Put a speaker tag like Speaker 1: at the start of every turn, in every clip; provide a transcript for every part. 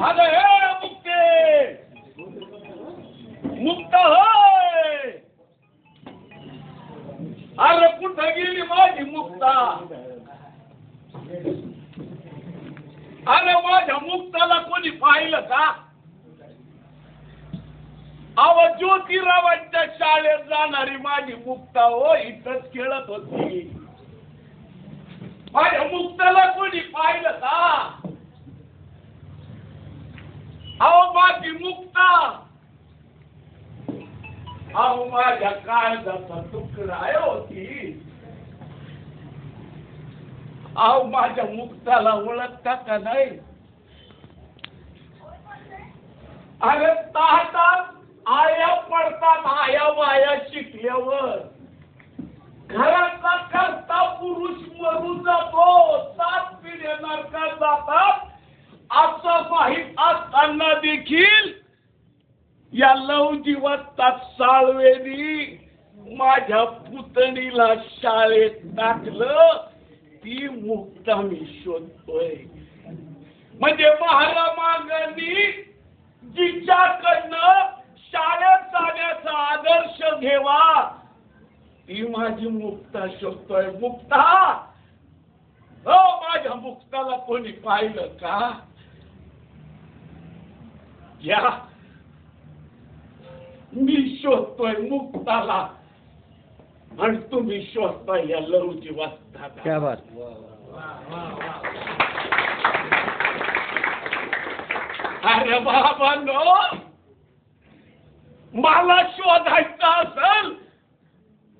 Speaker 1: मुक्ता हे मुक्ते मुक्त होय अरे कुठं गेली माझी मुक्ता। अरे माझ्या मुक्ताला कोणी पाहिलं का? अव ज्योतिरावांच्या शाळेत जाणारी माझी मुक्ता हो इथंच खेळत होती. माझ्या मुक्ताला कोणी पाहिलं का? अहो माझी मुक्ता. अहो माझ्या काळजाचा तुकडा होती अहो माझ्या मुक्ताला ओळखता का नाही? अरे ताटात ती माझी मुक्ता शोधतोय मुक्ता! हो माझ्या मुक्ताला कोणी पाहिलं का? या. मी शोधतोय मुक्ताला. आणि तुम्ही शोधताय या लरूची वाचता
Speaker 2: क्या बात.
Speaker 1: अरे बाबा नो. मला शोधायचं असेल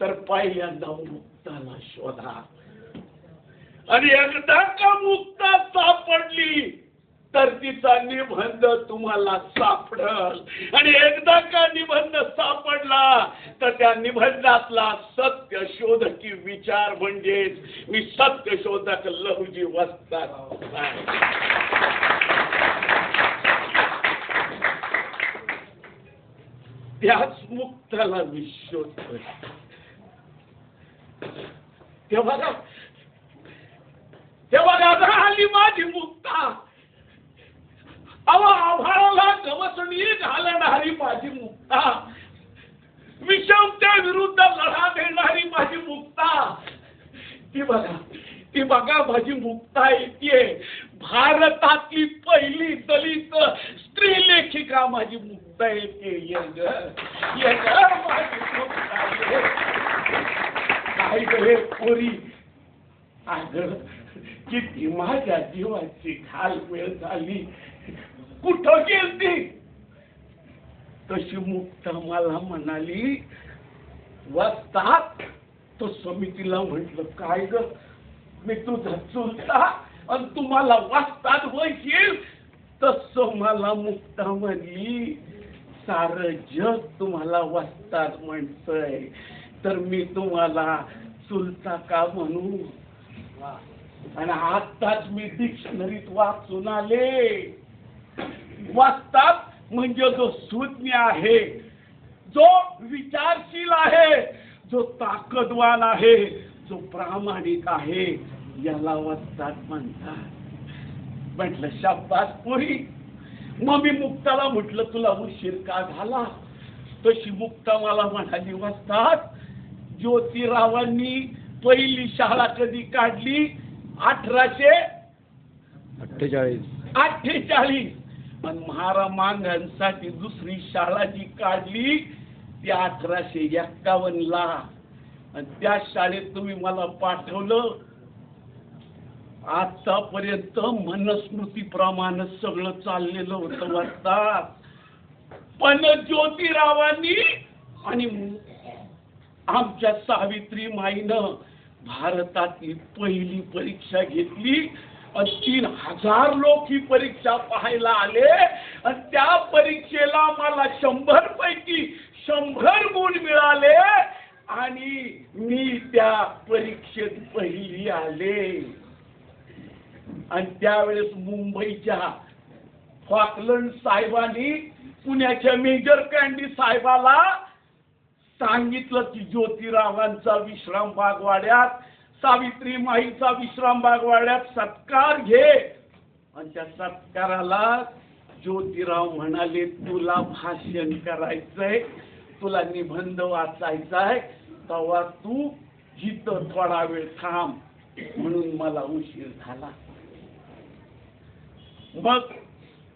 Speaker 1: तर पहिल्यांदा मुक्ताला शोधा. आणि एकदा का मुक्ता सापडली तर तिचा निबंध तुम्हाला सापडल. आणि एकदा का निबंध सापडला तर त्या निबंधातला सत्य शोधकी विचार म्हणजेच मी सत्य शोधक लहुजी वसतात त्याच मुक्ताला मी तेव्हा ते बघा ते बघा आली माझी मुक्ता. अव आभाळाला गवसणी घालणारी माझी मुक्ता. विषमच्या विरुद्ध लढा देणारी माझी मुक्ता. ती बघा ती बघा माझी मुक्ता येते भारतातली पहिली दलित स्त्री लेखिका माझी मुक्ता येते ये ग माझी मुक्ता काय पोरी. अगं किती माझ्या जीवाची घालमेल झाली. कुठं गेलती? तशी मुक्ता मला म्हणाली वस्तात तो समितीला म्हटलं काय ग? मी तुझा चुलता आणि तुम्हाला वाचतात होईल तस मला मुक्ता म्हणली. सार जग तुम्हाला वाचतात म्हणतंय. तर मी तुम्हाला चुलता का म्हणू? आणि आताच मी डिक्शनरीत वाचून आले. वाचतात म्हणजे जो सुज्ञ आहे जो विचारशील आहे जो ताकदवान आहे जो प्रामाणिक आहे याला वाचतात म्हणतात. म्हटलं शब्दात पुरी. मग मी मुक्ताला म्हटलं तुला उशीर का झाला? तशी मुक्ता मला म्हणाली वाचतात. ज्योतिरावांनी पहिली शाळा कधी काढली? अठराशे
Speaker 2: अठ्ठेचाळीस.
Speaker 1: अठ्ठेचाळीस. पण महारामांगांसाठी दुसरी शाळा जी काढली ती अठराशे एक्कावन्न ला. आणि त्या शाळेत तुम्ही मला पाठवलं आतापर्यंत मनस्मृतीप्रमाणे सगळं चाललेलं होतं वाटतात पण ज्योतिरावांनी आणि आमच्या सावित्री माईनं भारतातली पहिली परीक्षा घेतली तीन हजार लोक ही परीक्षा पाहायला आले. आणि त्या परीक्षेला मला शंभर पैकी शंभर गुण मिळाले. आणि मी त्या परीक्षेत पहिली आले. आणि त्यावेळेस मुंबईच्या फॉकलंड साहेबांनी पुण्याच्या मेजर कँडी साहेबाला सांगितलं की ज्योतिरावांचा विश्राम बागवाड्यात सावित्री माईचा विश्राम बागवाड्यात सत्कार घे. आणि त्या सत्काराला ज्योतिराव म्हणाले तुला भाषण करायचंय तुला निबंध वाचायचाय तेव्हा तू जिथं थोडा वेळ थांब. म्हणून मला उशीर झाला. मग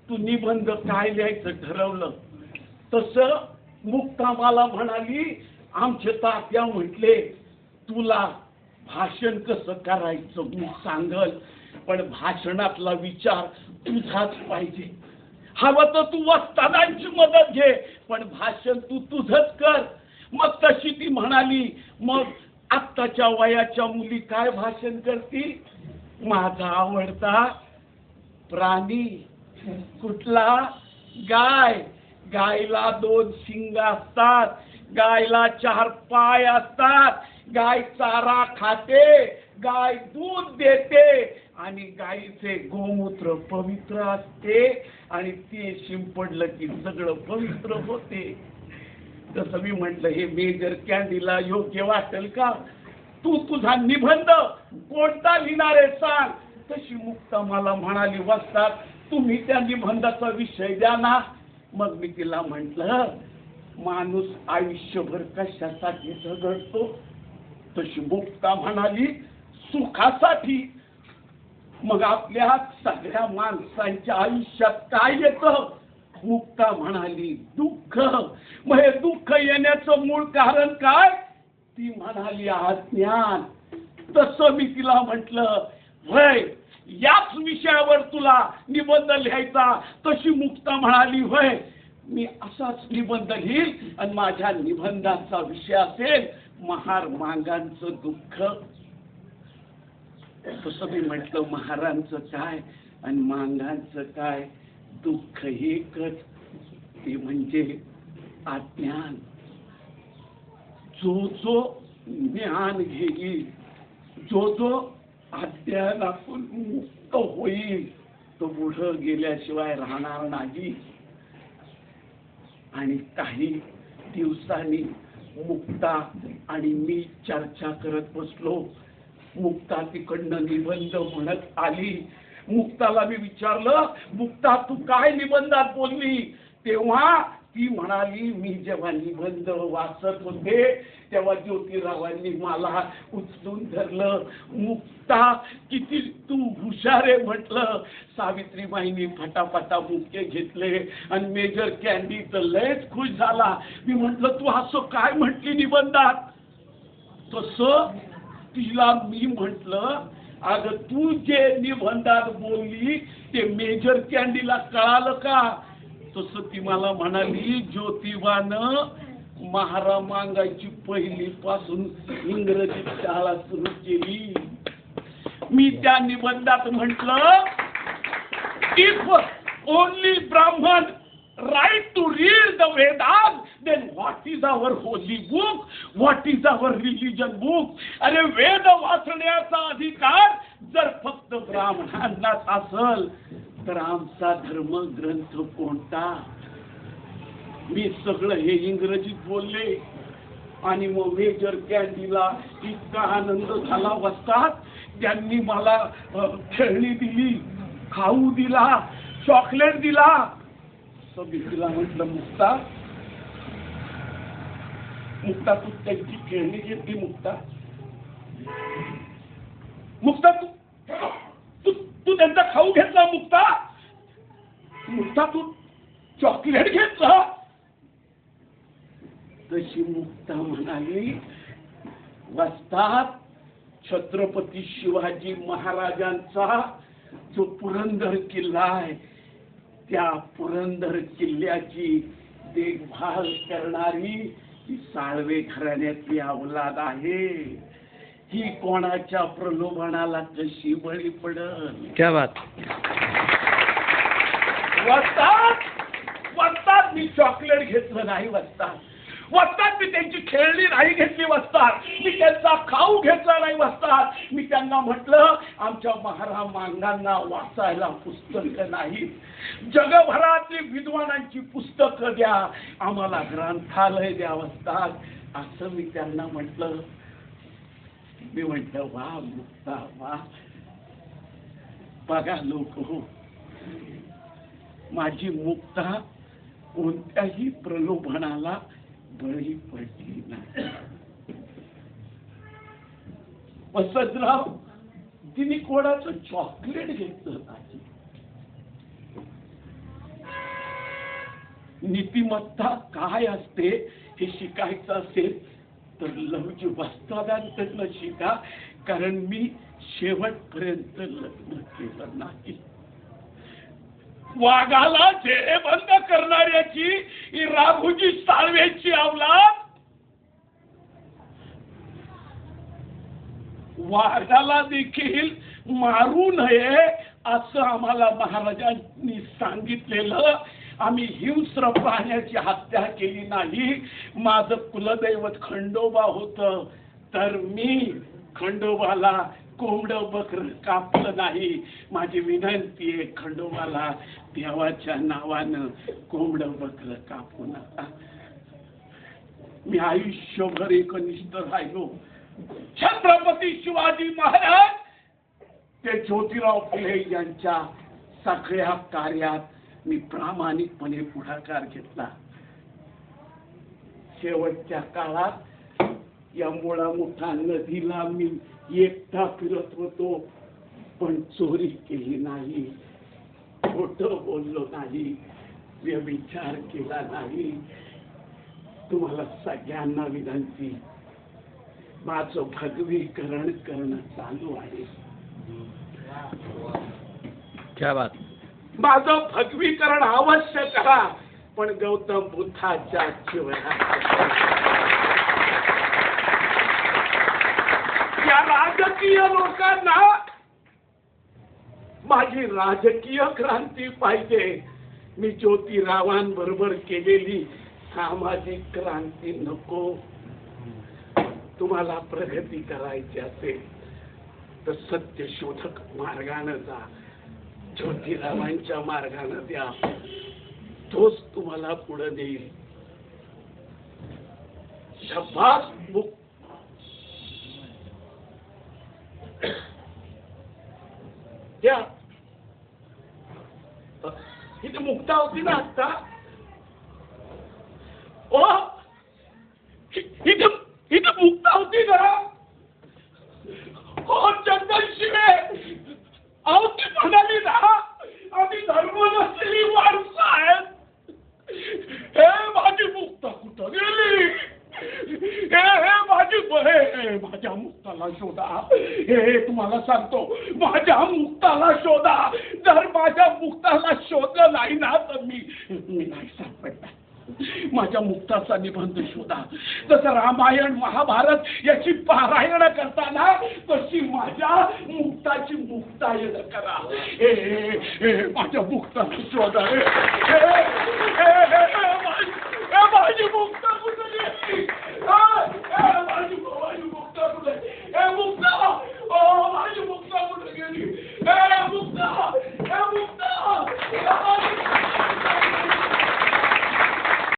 Speaker 1: तू निबंध काय लिहायचं ठरवलं? तसं मुक्कामाला म्हणाली आमचे तात्या म्हटले तुला भाषण कसं करायचं मी सांगल पण भाषणातला विचार तुझाच पाहिजे. हवं तर तू वस्तादांची मदत घे पण भाषण तू तुझंच कर. मग तशी ती म्हणाली मग आत्ताच्या वयाच्या मुली काय भाषण करतील? माझा आवडता प्राणी कुठला? गाय. गायला दोन शिंग असतात गायला चार पाय असतात गाय चारा खाते गाय दूध देते आणि गायीचे गोमूत्र पवित्र असते आणि ते शिंपडलं की सगळं पवित्र होते. तसं मी म्हटलं हे मेजर कॅन्डीला योग्य वाटेल का? तू तुझा निबंध कोणता लिहिणार आहे सांग. तशी मुक्ता मला म्हणाली वाचतात तुम्ही त्या निबंधाचा विषय द्या ना. मग मी तिला म्हटलं माणूस आयुष्यभर कशासाठी झगडतो? तशी मुक्ता म्हणाली सुखासाठी. मग आपल्या सगळ्या माणसांच्या आयुष्यात काय येतं? मुक्ता म्हणाली दुःख. मग हे दुःख येण्याचं मूळ कारण काय? ती म्हणाली अज्ञान तसं मी तिला म्हटलं वय याच विषयावर तुला निबंध लिहायचा. तशी मुक्ता म्हणाली होय मी असाच निबंध लिहील आणि माझ्या निबंधाचा विषय असेल महार मांगांचं दुःख. तसं मी म्हटलं महारांचं काय आणि मांगांचं काय? दुःख एकच ते म्हणजे अज्ञान. जो जो ज्ञान घेईल जो जो अज्ञानातून मुक्त होईल. तो पुढं गेल्याशिवाय राहणार नाही. आणि काही दिवसांनी मुक्ता आणि मी चर्चा करत बसलो. मुक्ता तिकडनं निबंध म्हणत आली. मुक्ताला मी विचारलं मुक्ता तू काय निबंधात बोलली? तेव्हा ती म्हणाली मी जेव्हा निबंध वाचत होते तेव्हा ज्योतिरावांनी मला उचलून धरलं. मुक्ता किती तू हुशार आहे म्हटलं. सावित्रीबाईंनी फटाफटा मुक्के घेतले आणि मेजर कॅन्डी तर लयच खुश झाला. मी म्हटलं तू असं काय म्हटली निबंधात? तसं तिला मी म्हटलं अगं तू जे निबंधात बोलली ते मेजर कॅन्डीला कळालं का? तसं ती मला म्हणाली ज्योतिबानं महारा मांगायची पहिली पासून इंग्रजी शाळा सुरू केली. मी त्या निबंधात म्हंटल if only Brahmin right to read the Vedas, then what is our holy book what is our religion book अरे वेद वाचण्याचा अधिकार जर फक्त ब्राह्मणांनाच असल तर आमचा धर्म ग्रंथ कोणता? मी सगळं हे इंग्रजीत बोलले. आणि मग मेजर कॅन्डीला इतका आनंद झाला बसतात त्यांनी मला खेळणी दिली खाऊ दिला चॉकलेट दिला. सगळी म्हटलं मुक्ता मुक्ता तू त्यांची खेळणी घेतली मुक्ता. मुक्ता तू त्यांचा खाऊ घेतला मुक्ता. मुक्ता तू चॉकलेट घेतला तशी मुक्ता म्हणाली वाचतात छत्रपती शिवाजी महाराजांचा जो पुरंदर किल्ला आहे त्या पुरंदर किल्ल्याची देखभाल करणारी ही साळवे घराण्यातली अवलाद आहे. ही कोणाच्या प्रलोभनाला कशी बळी पडल
Speaker 2: क्या बात.
Speaker 1: वस्तात वस्तात मी चॉकलेट घेतलं नाही वस्तात वस्तात मी त्यांची खेळणी नाही घेतली वस्तात मी त्यांचा खाऊ घेतला नाही वस्तात मी त्यांना म्हटलं आमच्या महारा मांगांना वाचायला पुस्तक नाही. जगभरातली विद्वानांची पुस्तकं द्या. आम्हाला ग्रंथालय द्या वस्तात असं मी त्यांना म्हटलं. मी म्हटलं वा मुक्ता वा माझी मुक्ता कोणत्याही प्रलोभनाला बळी पडली नाही वसंतराव तिने कोणाचं चॉकलेट घेतलं नाही नीतिमत्ता काय असते हे शिकायचं असेल तर लवजी वस्तादांकडनं शिका कारण मी शेवटपर्यंत लग्न केलं नाही. वाघाला झेरे बंद करणाऱ्याची ही राघोजी साळवेची अवलाद वाघाला देखील मारू नये असं आम्हाला महाराजांनी सांगितलेलं आम्ही हिंस्र प्राण्याची हत्या केली नाही. माझं कुलदैवत खंडोबा होतं. तर मी खंडोबाला कोंबड बकर कापलं नाही. माझी विनंती आहे खंडोबाला देवाच्या नावानं कोंबड बकर कापू नका. मी आयुष्यभर एकनिष्ठ राहिलो. छत्रपती शिवाजी महाराज ते ज्योतिराव फुले यांच्या सगळ्या कार्यात मी प्रामाणिकपणे पुढाकार घेतला. शेवटच्या काळात या मुळा मोठा नदीला मी एकटा फिरत होतो पण चोरी केली नाही खोट बोललो नाही व्यभिचार केला नाही. तुम्हाला सगळ्यांना विनंती माझं भगवीकरण करणं चालू आहे.
Speaker 2: क्या बात.
Speaker 1: माझं भगवीकरण अवश्य करा. पण गौतम बुद्धाच्या या राजकीय लोकांना माझी राजकीय क्रांती पाहिजे. मी ज्योतिरावांबरोबर केलेली सामाजिक क्रांती नको. तुम्हाला प्रगती करायची असेल तर सत्य शोधक मार्गानं जा. ज्योतिरावांच्या मार्गानं द्या. तोच तुम्हाला पुढे देईल शब्दास मुक द्या. इथे मुक्ता होती ना आता. ओ इथं इथं मुक्ता होती ना हो चंदन शिवे अहो ती म्हणाली ना आम्ही धर्म नसलेली माणसं आहेत हे माझी मुक्ता कुठं गेली हे हे माझी हे हे, माझ्या मुक्ताला शोधा हे तुम्हाला सांगतो माझ्या मुक्ताला शोधा जर माझ्या मुक्ताला शोधलं नाही ना तर मी मी नाही सापडणार माझ्या मुक्ताचा निबंध शोधा जसं रामायण महाभारत याची पारायण करताना तशी माझ्या मुक्ताची मुक्तायन करा हे माझ्या मुक्ताला शोधा माझी मुक्ता